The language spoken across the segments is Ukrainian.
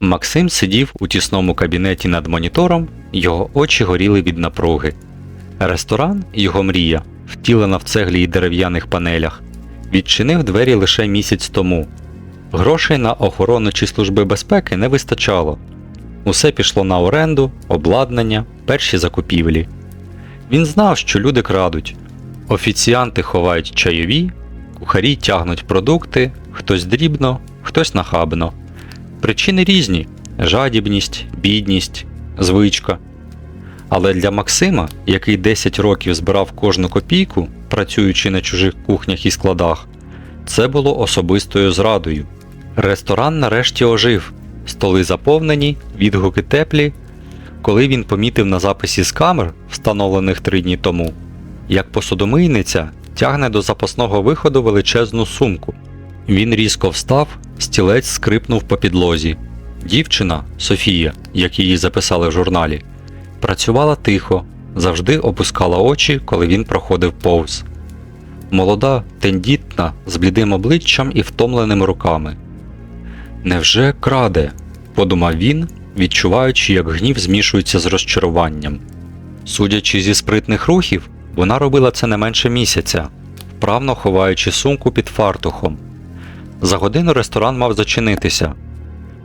Максим сидів у тісному кабінеті над монітором, його очі горіли від напруги. Ресторан, його мрія, втілена в цеглі й дерев'яних панелях, відчинив двері лише місяць тому. Грошей на охорону чи служби безпеки не вистачало. Усе пішло на оренду, обладнання, перші закупівлі. Він знав, що люди крадуть. Офіціанти ховають чайові, кухарі тягнуть продукти, хтось дрібно, хтось нахабно. Причини різні: жадібність, бідність, звичка. Але для Максима, який 10 років збирав кожну копійку, працюючи на чужих кухнях і складах, це було особистою зрадою. Ресторан нарешті ожив, столи заповнені, відгуки теплі. Коли він помітив на записі з камер, встановлених три дні тому, як посудомийниця тягне до запасного виходу величезну сумку. Він різко встав, стілець скрипнув по підлозі. Дівчина, Софія, як її записали в журналі, працювала тихо, завжди опускала очі, коли він проходив повз. Молода, тендітна, з блідим обличчям і втомленими руками. Невже краде? подумав він, відчуваючи, як гнів змішується з розчаруванням. Судячи зі спритних рухів, вона робила це не менше місяця, вправно ховаючи сумку під фартухом. За годину ресторан мав зачинитися.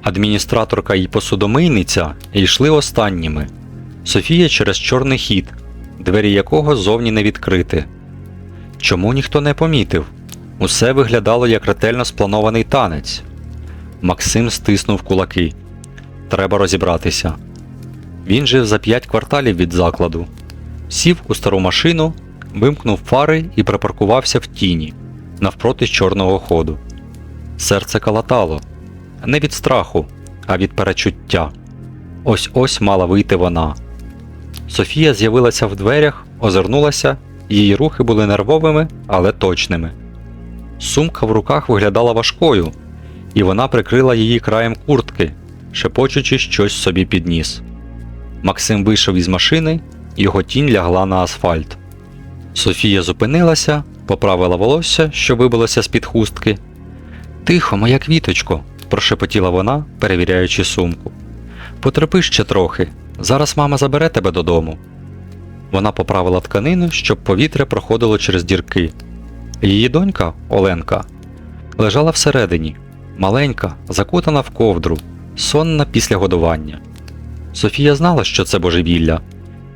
Адміністраторка і посудомийниця йшли останніми. Софія через чорний хід, двері якого зовні не відкрити. Чому ніхто не помітив? Усе виглядало як ретельно спланований танець. Максим стиснув кулаки. Треба розібратися. Він жив за п'ять кварталів від закладу. Сів у стару машину, вимкнув фари і припаркувався в тіні, навпроти чорного ходу. Серце калатало не від страху, а від перечуття. Ось ось мала вийти вона. Софія з'явилася в дверях, озирнулася, її рухи були нервовими, але точними. Сумка в руках виглядала важкою, і вона прикрила її краєм куртки, шепочучи щось собі під ніс. Максим вийшов із машини, його тінь лягла на асфальт. Софія зупинилася, поправила волосся, що вибилося з-під хустки. Тихо, моя квіточко, прошепотіла вона, перевіряючи сумку. Потерпи ще трохи. Зараз мама забере тебе додому. Вона поправила тканину, щоб повітря проходило через дірки. Її донька, Оленка, лежала всередині, маленька, закутана в ковдру, сонна після годування. Софія знала, що це божевілля.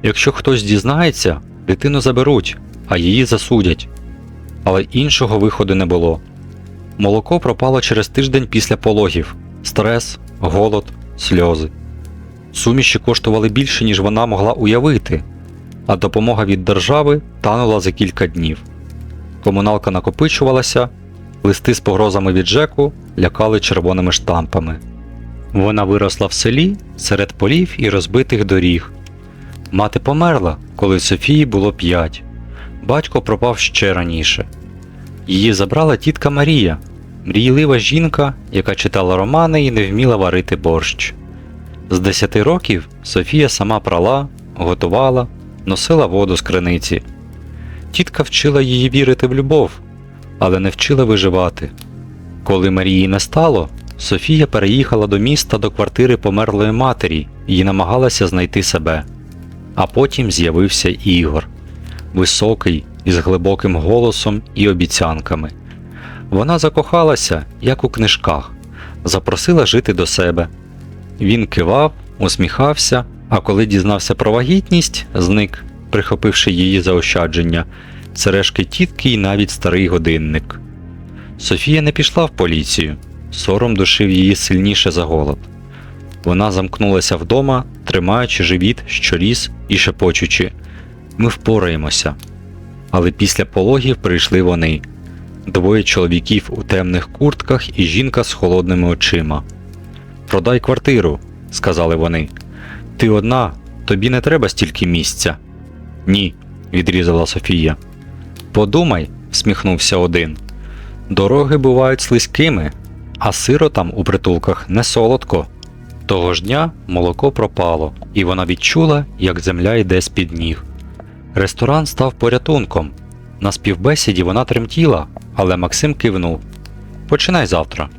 Якщо хтось дізнається, дитину заберуть, а її засудять. Але іншого виходу не було. Молоко пропало через тиждень після пологів стрес, голод, сльози. Суміші коштували більше, ніж вона могла уявити, а допомога від держави танула за кілька днів. Комуналка накопичувалася, листи з погрозами від ЖЕКу лякали червоними штампами. Вона виросла в селі серед полів і розбитих доріг. Мати померла, коли Софії було п'ять. Батько пропав ще раніше. Її забрала тітка Марія, мрійлива жінка, яка читала романи і не вміла варити борщ. З 10 років Софія сама прала, готувала, носила воду з криниці. Тітка вчила її вірити в любов, але не вчила виживати. Коли Марії не стало, Софія переїхала до міста до квартири померлої матері і намагалася знайти себе. А потім з'явився Ігор, високий, із глибоким голосом і обіцянками. Вона закохалася, як у книжках, запросила жити до себе. Він кивав, усміхався, а коли дізнався про вагітність, зник, прихопивши її заощадження, сережки тітки і навіть старий годинник. Софія не пішла в поліцію, сором душив її сильніше за голод. Вона замкнулася вдома, тримаючи живіт, що ріс і шепочучи Ми впораємося. Але після пологів прийшли вони двоє чоловіків у темних куртках і жінка з холодними очима. Продай квартиру, сказали вони. Ти одна, тобі не треба стільки місця. Ні, відрізала Софія. Подумай, всміхнувся один. Дороги бувають слизькими, а сиротам у притулках не солодко. Того ж дня молоко пропало, і вона відчула, як земля йде з під ніг. Ресторан став порятунком. На співбесіді вона тремтіла, але Максим кивнув Починай завтра.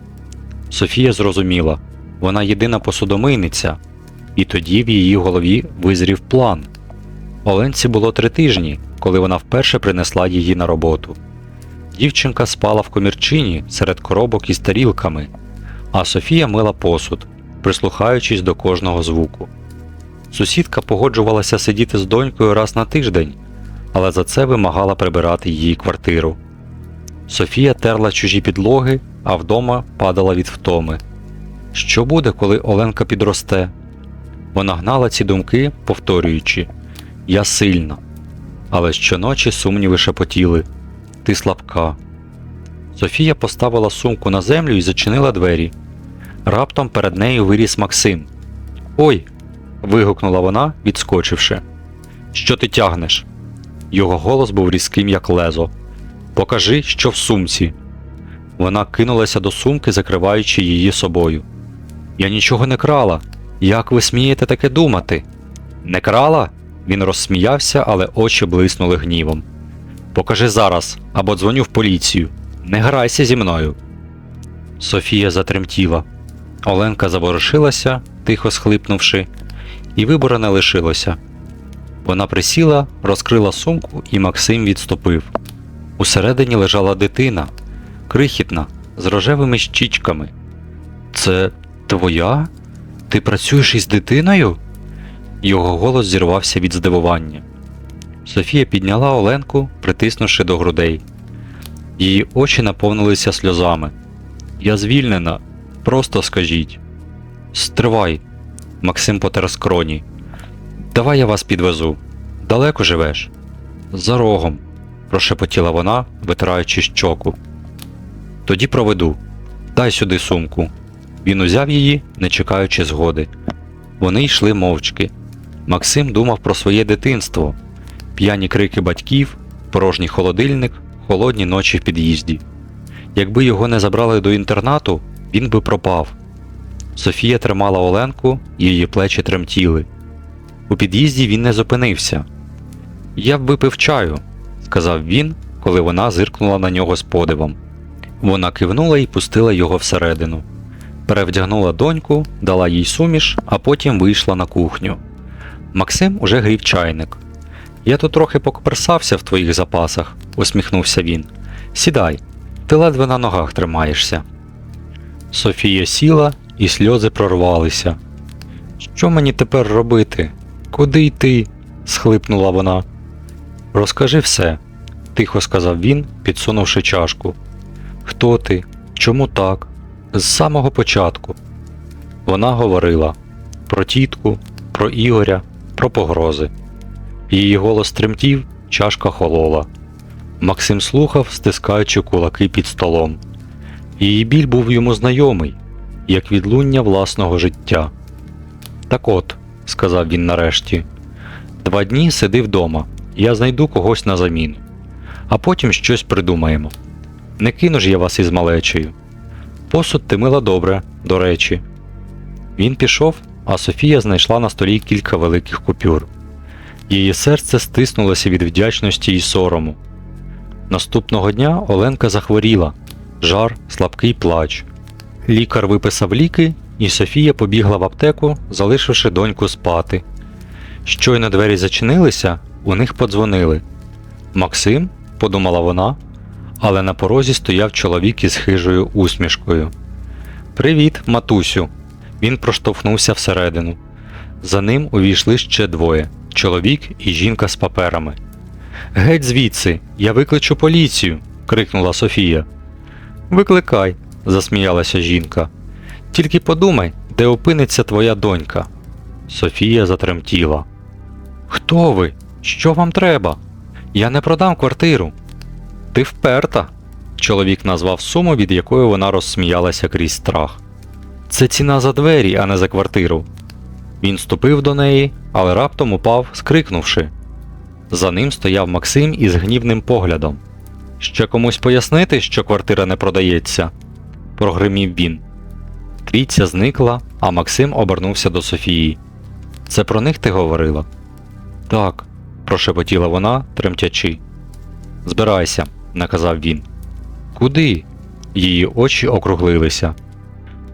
Софія зрозуміла Вона єдина посудомийниця, і тоді в її голові визрів план. Оленці було три тижні, коли вона вперше принесла її на роботу. Дівчинка спала в комірчині серед коробок із тарілками, а Софія мила посуд, прислухаючись до кожного звуку. Сусідка погоджувалася сидіти з донькою раз на тиждень, але за це вимагала прибирати її квартиру. Софія терла чужі підлоги, а вдома падала від втоми. Що буде, коли Оленка підросте? Вона гнала ці думки, повторюючи Я сильна. Але щоночі сумніви шепотіли Ти слабка. Софія поставила сумку на землю і зачинила двері. Раптом перед нею виріс Максим. Ой. Вигукнула вона, відскочивши. Що ти тягнеш? Його голос був різким, як лезо. Покажи, що в сумці. Вона кинулася до сумки, закриваючи її собою. Я нічого не крала. Як ви смієте таке думати? Не крала? Він розсміявся, але очі блиснули гнівом. Покажи зараз або дзвоню в поліцію. Не грайся зі мною. Софія затремтіла. Оленка заворушилася, тихо схлипнувши, і вибору не лишилося. Вона присіла, розкрила сумку, і Максим відступив. Усередині лежала дитина, крихітна, з рожевими щічками. Це твоя? Ти працюєш із дитиною? Його голос зірвався від здивування. Софія підняла Оленку, притиснувши до грудей. Її очі наповнилися сльозами. Я звільнена, просто скажіть. Стривай, Максим потер скроні. Давай я вас підвезу. Далеко живеш? За рогом, прошепотіла вона, витираючи щоку. Тоді проведу. Дай сюди сумку. Він узяв її, не чекаючи згоди. Вони йшли мовчки. Максим думав про своє дитинство, п'яні крики батьків, порожній холодильник, холодні ночі в під'їзді. Якби його не забрали до інтернату, він би пропав. Софія тримала Оленку, її плечі тремтіли. У під'їзді він не зупинився. Я б випив чаю, сказав він, коли вона зиркнула на нього з подивом. Вона кивнула і пустила його всередину. Перевдягнула доньку, дала їй суміш, а потім вийшла на кухню. Максим уже грів чайник. Я тут трохи покоперсався в твоїх запасах, усміхнувся він. Сідай, ти ледве на ногах тримаєшся. Софія сіла, і сльози прорвалися. Що мені тепер робити? Куди йти? схлипнула вона. Розкажи все, тихо сказав він, підсунувши чашку. Хто ти? Чому так? З самого початку. Вона говорила про тітку, про Ігоря, про погрози. Її голос тремтів, чашка холола. Максим слухав, стискаючи кулаки під столом. Її біль був йому знайомий, як відлуння власного життя. Так от, сказав він нарешті, два дні сиди вдома, я знайду когось на заміну, а потім щось придумаємо. Не кину ж я вас із малечею. Посуд ти мила добре, до речі. Він пішов, а Софія знайшла на столі кілька великих купюр. Її серце стиснулося від вдячності і сорому. Наступного дня Оленка захворіла, жар, слабкий плач. Лікар виписав ліки, і Софія побігла в аптеку, залишивши доньку спати. Щойно двері зачинилися, у них подзвонили. Максим, подумала вона, але на порозі стояв чоловік із хижою усмішкою. Привіт, матусю. Він проштовхнувся всередину. За ним увійшли ще двоє чоловік і жінка з паперами. Геть звідси, я викличу поліцію. крикнула Софія. Викликай, засміялася жінка. Тільки подумай, де опиниться твоя донька. Софія затремтіла. Хто ви? Що вам треба? Я не продам квартиру. Ти вперта. Чоловік назвав суму, від якої вона розсміялася крізь страх. Це ціна за двері, а не за квартиру. Він ступив до неї, але раптом упав, скрикнувши. За ним стояв Максим із гнівним поглядом. Ще комусь пояснити, що квартира не продається? Прогримів він. Трійця зникла, а Максим обернувся до Софії. Це про них ти говорила? Так, прошепотіла вона, тремтячи. Збирайся, наказав він. Куди? Її очі округлилися.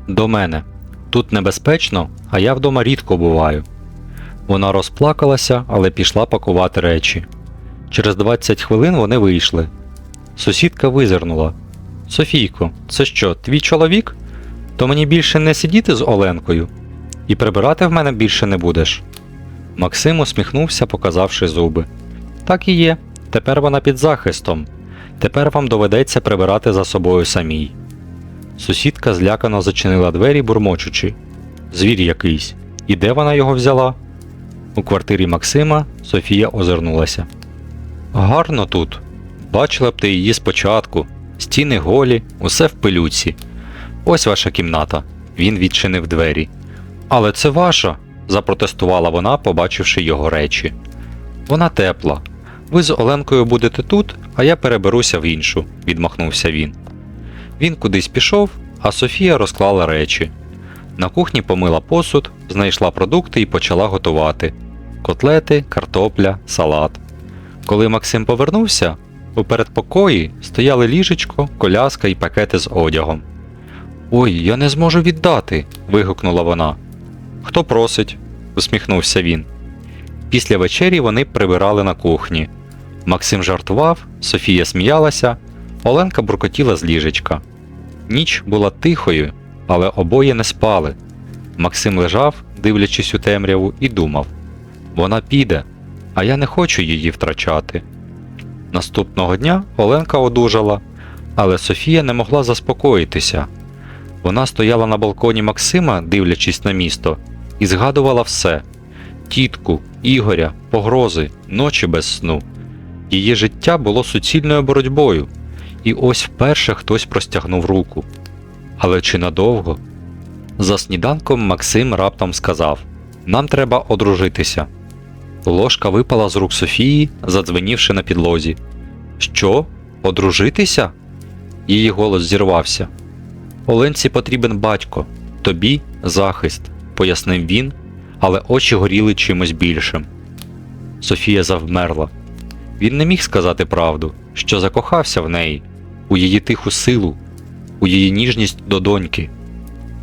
До мене. Тут небезпечно, а я вдома рідко буваю. Вона розплакалася, але пішла пакувати речі. Через 20 хвилин вони вийшли. Сусідка визирнула. Софійко, це що, твій чоловік? То мені більше не сидіти з Оленкою? І прибирати в мене більше не будеш. Максим усміхнувся, показавши зуби. Так і є. Тепер вона під захистом. Тепер вам доведеться прибирати за собою самій. Сусідка злякано зачинила двері, бурмочучи. Звір якийсь. І де вона його взяла? У квартирі Максима Софія озирнулася. Гарно тут. Бачила б ти її спочатку. Стіни голі, усе в пилюці. Ось ваша кімната. Він відчинив двері. Але це ваша, запротестувала вона, побачивши його речі. Вона тепла. Ви з Оленкою будете тут, а я переберуся в іншу, відмахнувся він. Він кудись пішов, а Софія розклала речі. На кухні помила посуд, знайшла продукти і почала готувати: котлети, картопля, салат. Коли Максим повернувся, у передпокої стояли ліжечко, коляска і пакети з одягом. Ой, я не зможу віддати. вигукнула вона. Хто просить? усміхнувся він. Після вечері вони прибирали на кухні. Максим жартував, Софія сміялася, Оленка буркотіла з ліжечка. Ніч була тихою, але обоє не спали. Максим лежав, дивлячись у темряву, і думав: вона піде, а я не хочу її втрачати. Наступного дня Оленка одужала, але Софія не могла заспокоїтися. Вона стояла на балконі Максима, дивлячись на місто, і згадувала все: тітку, Ігоря, погрози, ночі без сну. Її життя було суцільною боротьбою, і ось вперше хтось простягнув руку. Але чи надовго? За сніданком Максим раптом сказав: Нам треба одружитися. Ложка випала з рук Софії, задзвенівши на підлозі. Що? Одружитися? Її голос зірвався. Оленці потрібен батько, тобі захист, пояснив він, але очі горіли чимось більшим. Софія завмерла. Він не міг сказати правду, що закохався в неї, у її тиху силу, у її ніжність до доньки.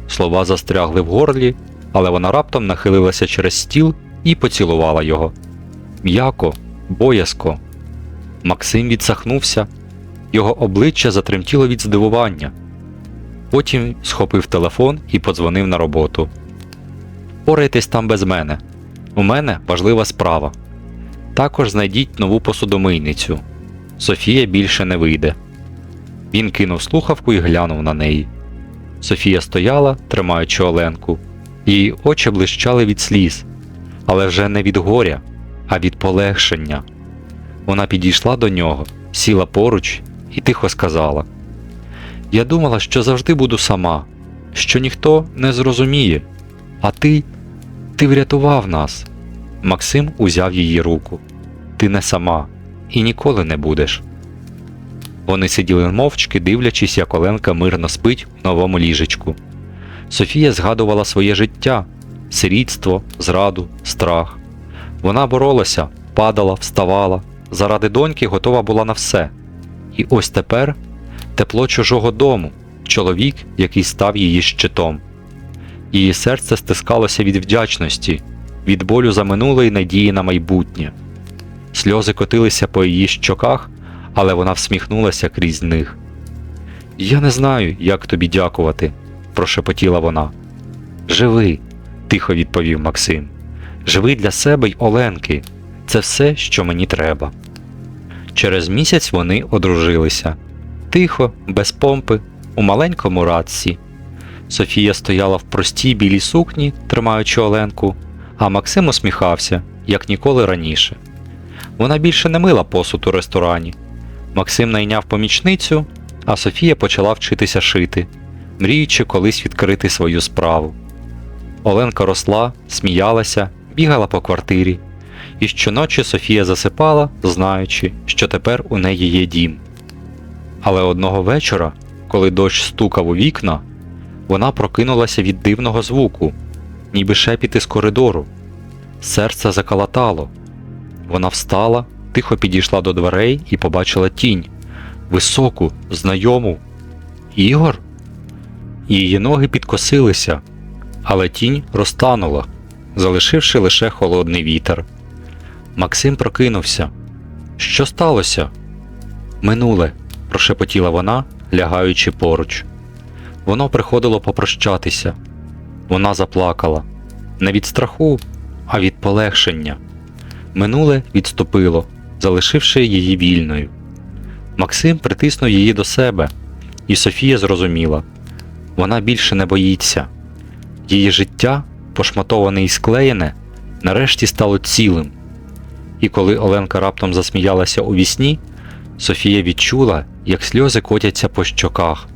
Слова застрягли в горлі, але вона раптом нахилилася через стіл і поцілувала його. М'яко, боязко. Максим відсахнувся, його обличчя затремтіло від здивування. Потім схопив телефон і подзвонив на роботу. Порайтесь там без мене. У мене важлива справа. Також знайдіть нову посудомийницю. Софія більше не вийде. Він кинув слухавку і глянув на неї. Софія стояла, тримаючи Оленку. Її очі блищали від сліз, але вже не від горя, а від полегшення. Вона підійшла до нього, сіла поруч і тихо сказала: Я думала, що завжди буду сама, що ніхто не зрозуміє, а ти, ти врятував нас. Максим узяв її руку. Ти не сама і ніколи не будеш. Вони сиділи мовчки, дивлячись, як Оленка мирно спить у новому ліжечку. Софія згадувала своє життя, сирітство, зраду, страх. Вона боролася, падала, вставала, заради доньки готова була на все. І ось тепер тепло чужого дому, чоловік, який став її щитом. Її серце стискалося від вдячності, від болю за минуле і надії на майбутнє. Сльози котилися по її щоках, але вона всміхнулася крізь них. Я не знаю, як тобі дякувати, прошепотіла вона. Живи, тихо відповів Максим. Живи для себе й Оленки. Це все, що мені треба. Через місяць вони одружилися. Тихо, без помпи, у маленькому радці. Софія стояла в простій білій сукні, тримаючи Оленку, а Максим усміхався, як ніколи раніше. Вона більше не мила посуд у ресторані. Максим найняв помічницю, а Софія почала вчитися шити, мріючи колись відкрити свою справу. Оленка росла, сміялася, бігала по квартирі, і щоночі Софія засипала, знаючи, що тепер у неї є дім. Але одного вечора, коли дощ стукав у вікна, вона прокинулася від дивного звуку, ніби шепіти з коридору. Серце закалатало. Вона встала, тихо підійшла до дверей і побачила тінь високу, знайому. Ігор? Її ноги підкосилися. Але тінь розтанула, залишивши лише холодний вітер. Максим прокинувся. Що сталося? Минуле, прошепотіла вона, лягаючи поруч. Воно приходило попрощатися. Вона заплакала не від страху, а від полегшення. Минуле відступило, залишивши її вільною. Максим притиснув її до себе, і Софія зрозуміла вона більше не боїться. Її життя, пошматоване і склеєне, нарешті стало цілим. І коли Оленка раптом засміялася у вісні, Софія відчула, як сльози котяться по щоках,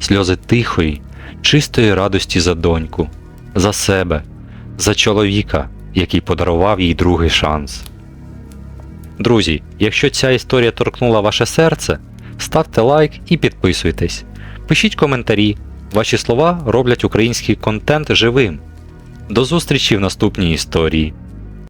сльози тихої, чистої радості за доньку, за себе, за чоловіка, який подарував їй другий шанс. Друзі, якщо ця історія торкнула ваше серце, ставте лайк і підписуйтесь. Пишіть коментарі. Ваші слова роблять український контент живим. До зустрічі в наступній історії.